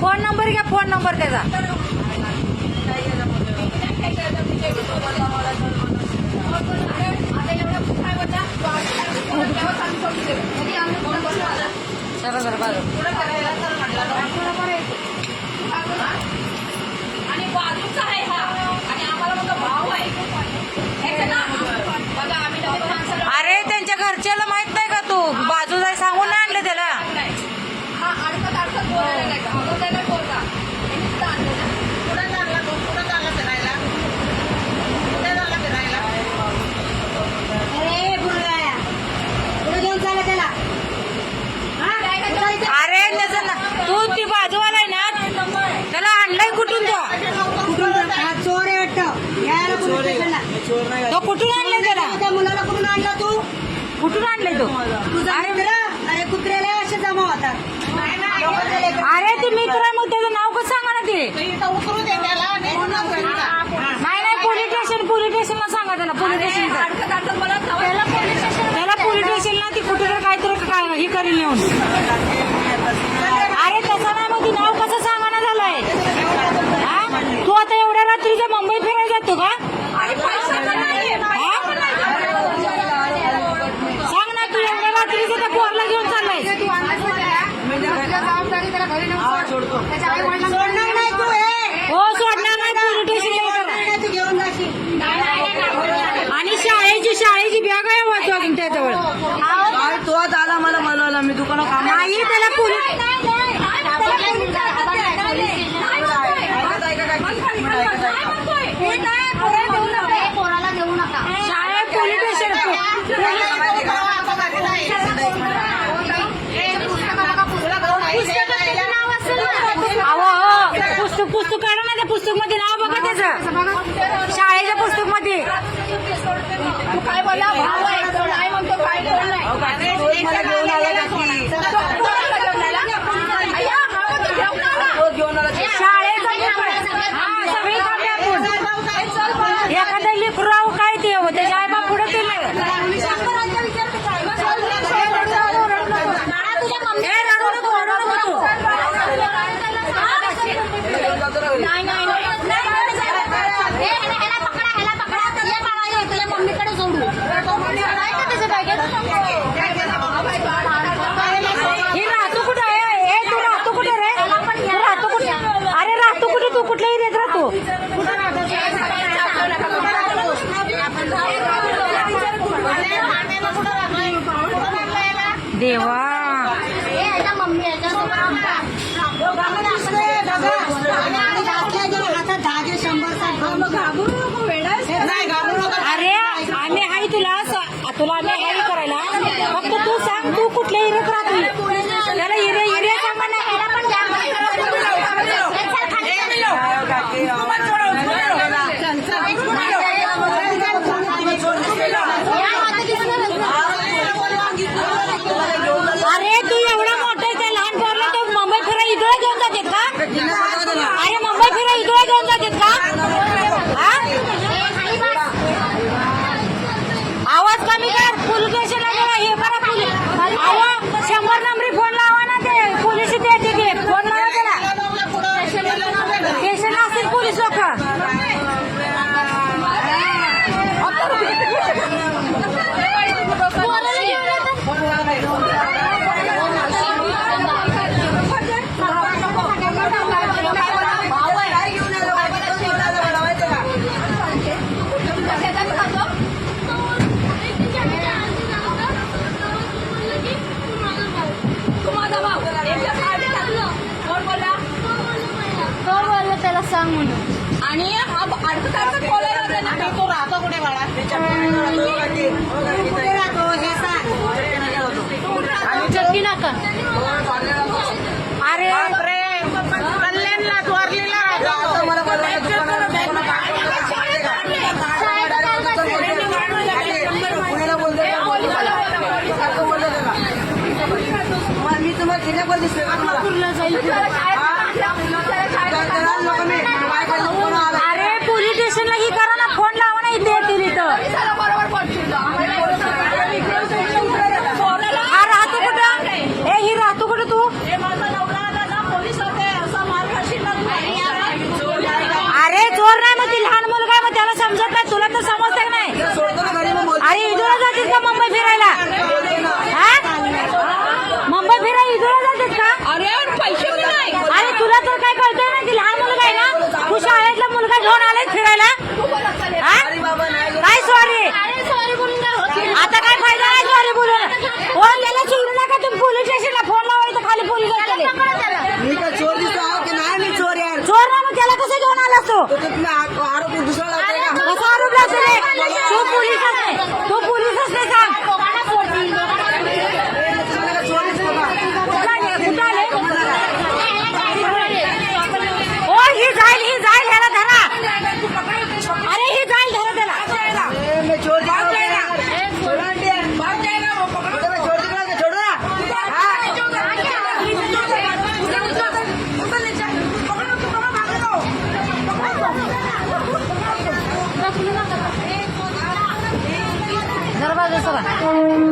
Phone number घ्या phone number त्याचा. चला जरा बाजू. नाही कुठून तो कुठून चोर आहे वाटतं. पोलीस स्टेशनला तो कुठून आणलाय त्याला त्या मुलाला कुठून आणला तू? कुठून आणलाय तो? अरे अरे कुत्र्याला असे जमा होतात अरे ते मित्र मग त्याचं नाव कसं सांगा ना ते? उतरू नाही नाही पोलीस स्टेशन पोलीस स्टेशनला सांगा त्याला पोलीस स्टेशन त्याला पोलीस स्टेशनला ती कुठे काहीतरी काय हे करेल येऊन. कुठे मुंबई फिरायला जातो का? सांग ना तू एवढ्या रात्रीचं पोरला घेऊन चाललाय त्याची आई वडिलांना पुस्तकमध्ये नाव बघा त्याच. शाळेच्या पुस्तकमध्ये काय काय म्हणतो शाळेचा एखाद्या लिपराव काय ते त्याच्या आईबा पुढे केलं. तू कुठल्या एरियात राहतो? देवा. तुला तुला आम्ही हाय करायला. फक्त तू सांग तू कुठल्या एरियात राहतो? त्याला एरिया सांग म्हणून. आणि हा अर्ध तास तो राहतो कुठे? बाळा समजत नाही तुला तर समजत का नाही. अरे इदुला जातील का मुंबई फिरायला. हा? मुंबई फिरायला इदुला जातात का अरे पैसे पण नाही. अरे तुला तर काय कळतंय ना की लहान मुलगा आहे ना? तू शाळेतला मुलगा घेऊन आलाय फिरायला. काय सॉरी आता काय फायदा नाही सॉरी बोलून? फोन त्याला सोडू नका तुम्ही पोलीस स्टेशनला फोन लावायचं खाली पोलीस चोर दिसतो आहो की नाही? मी चोर यार चोर ना मग त्याला कसं घेऊन आला तू? आरोप दुसरा लावताय का कसा आरोप लावतो रे तू पोलीस असते तू पोलीस असते सांग ए, तुम्हाला काय चोर दिसतो का? कुठं आले? कुठं आले? ओ ही जाईल ही जाईल ह्याला धरा अरे ही जाईल धरा त्याला ए, मैं चोर दिख रहा हूँ क्या यार? छोड़ो आंटी यार। बेटा, मैं चोर दिख रहा हूँ क्या? छोड़ो ना। हाँ। जरा बाजू सरा